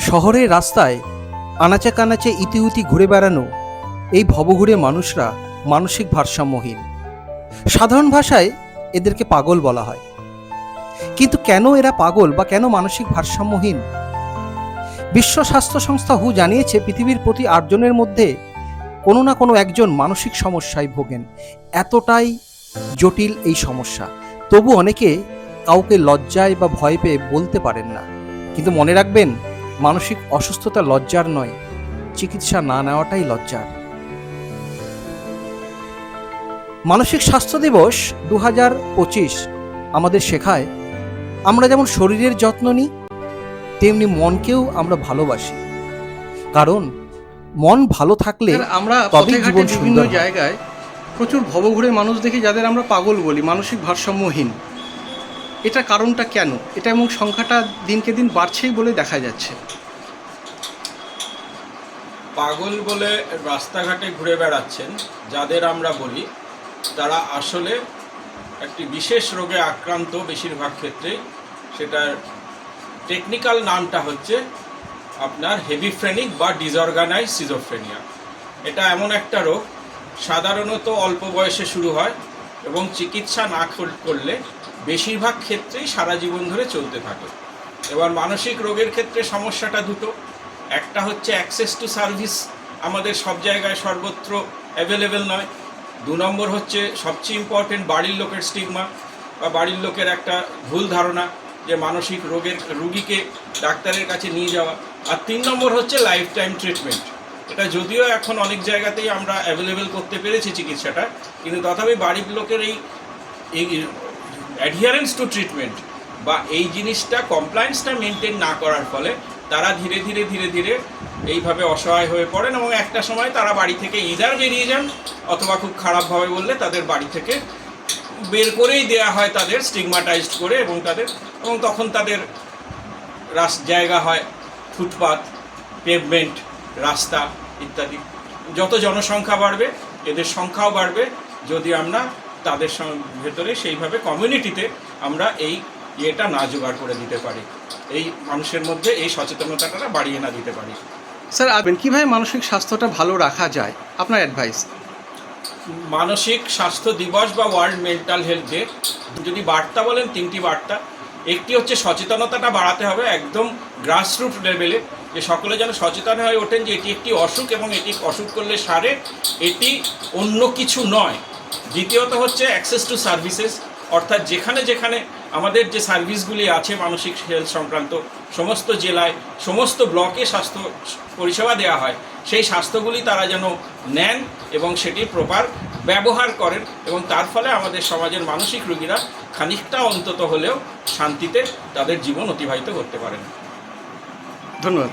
শহরের রাস্তায় আনাচে কানাচে ইতিউতি ঘুরে বেড়ানো এই ভবঘুরে মানুষরা মানসিক ভারসাম্যহীন। সাধারণ ভাষায় এদেরকে পাগল বলা হয়। কিন্তু কেন এরা পাগল বা কেন মানসিক ভারসাম্যহীন? বিশ্ব স্বাস্থ্য সংস্থা হু জানিয়েছে, পৃথিবীর প্রতি আটজনের মধ্যে কোনো না কোনো একজন মানসিক সমস্যায় ভোগেন। এতটাই জটিল এই সমস্যা। তবু অনেকে কাউকে লজ্জায় বা ভয় পেয়ে বলতে পারেন না। কিন্তু মনে রাখবেন মানসিক অসুস্থতা লজ্জার নয় চিকিৎসা না নেওয়াটাই লজ্জার। মানসিক স্বাস্থ্য দিবস দু হাজার পঁচিশ আমাদের শেখায় আমরা যেমন শরীরের যত্ন নিই তেমনি মনকেও আমরা ভালোবাসি। কারণ মন ভালো থাকলে আমরা তবেই জীবন সুন্দর জায়গায় প্রচুর ভবঘুরে মানুষ দেখি যাদের আমরা পাগল বলি মানসিক ভারসাম্যহীন। এটা কারণটা কেন? এটা এবং সংখ্যাটা দিনকে দিন বাড়ছেই বলে দেখা যাচ্ছে। পাগল বলে রাস্তাঘাটে ঘুরে বেড়াচ্ছেন, যাদের আমরা বলি, তারা আসলে একটি বিশেষ রোগে আক্রান্ত বেশিরভাগ ক্ষেত্রেই সেটার টেকনিক্যাল নামটা হচ্ছে আপনার হেভিফ্রেনিক বা ডিসঅর্গানাইজ সিজোফ্রেনিয়া এটা এমন একটা রোগ, সাধারণত অল্প বয়সে শুরু হয় এবং চিকিৎসা না করলে বেশিরভাগ ক্ষেত্রেই সারা জীবন ধরে চলতে থাকে। এবার মানসিক রোগের ক্ষেত্রে সমস্যাটা দুটো। একটা হচ্ছে অ্যাক্সেস টু সার্ভিস আমাদের সব জায়গায় সর্বত্র অ্যাভেলেবেল নয়। দু নম্বর হচ্ছে সবচেয়ে ইম্পর্টেন্ট বাড়ির লোকের স্টিগমা বা বাড়ির লোকের একটা ভুল ধারণা যে মানসিক রোগের রুগীকে ডাক্তারের কাছে নিয়ে যাওয়া। আর তিন নম্বর হচ্ছে লাইফ টাইম ট্রিটমেন্ট এটা যদিও এখন অনেক জায়গাতেই আমরা অ্যাভেলেবেল করতে পেরেছি চিকিৎসাটা, কিন্তু তথাপি বাড়ির লোকের এই অ্যাডহিয়ারেন্স টু ট্রিটমেন্ট বা এই জিনিসটা কমপ্লায়েন্সটা মেনটেন না করার ফলে তারা ধীরে ধীরে ধীরে ধীরে এইভাবে অসহায় হয়ে পড়েন এবং একটা সময় তারা বাড়ি থেকে ইদার বেরিয়ে যান অথবা খুব খারাপভাবে বললে তাদের বাড়ি থেকে বের করেই দেয়া হয় তাদের স্টিগমাটাইজড করে এবং তাদের, এবং তখন তাদের রাস, জায়গা হয়, ফুটপাত পেভমেন্ট রাস্তা। ইত্যাদি। যত জনসংখ্যা বাড়বে এদের সংখ্যাও বাড়বে। যদি আমরা তাদের ভেতরে সেইভাবে কমিউনিটিতে আমরা এই ইয়েটা না জোগাড় করে দিতে পারি। এই মানুষের মধ্যে এই সচেতনতাটা বাড়িয়ে না দিতে পারি। স্যার আপনি কীভাবে মানসিক স্বাস্থ্যটা ভালো রাখা যায়? আপনার অ্যাডভাইস মানসিক স্বাস্থ্য দিবস বা ওয়ার্ল্ড মেন্টাল হেলথ ডে যদি বার্তা বলেন তিনটি বার্তা। একটি হচ্ছে সচেতনতাটা বাড়াতে হবে একদম গ্রাসরুট লেভেলে যে সকলে যেন সচেতন হয়ে ওঠেন যে এটি একটি অসুখ এবং এটি অসুখ করলে সারে, এটি অন্য কিছু নয়। দ্বিতীয়ত হচ্ছে অ্যাক্সেস টু সার্ভিসেস অর্থাৎ যেখানে যেখানে আমাদের যে সার্ভিসগুলি আছে মানসিক হেলথ সংক্রান্ত, সমস্ত জেলায় সমস্ত ব্লকে স্বাস্থ্য পরিষেবা দেওয়া হয়, সেই স্বাস্থ্যগুলি তারা যেন নেন এবং সেটি প্রপার ব্যবহার করেন এবং তার ফলে আমাদের সমাজের মানসিক রোগীরা খানিকটা অন্তত হলেও শান্তিতে তাদের জীবন অতিবাহিত করতে পারেন। ধন্যবাদ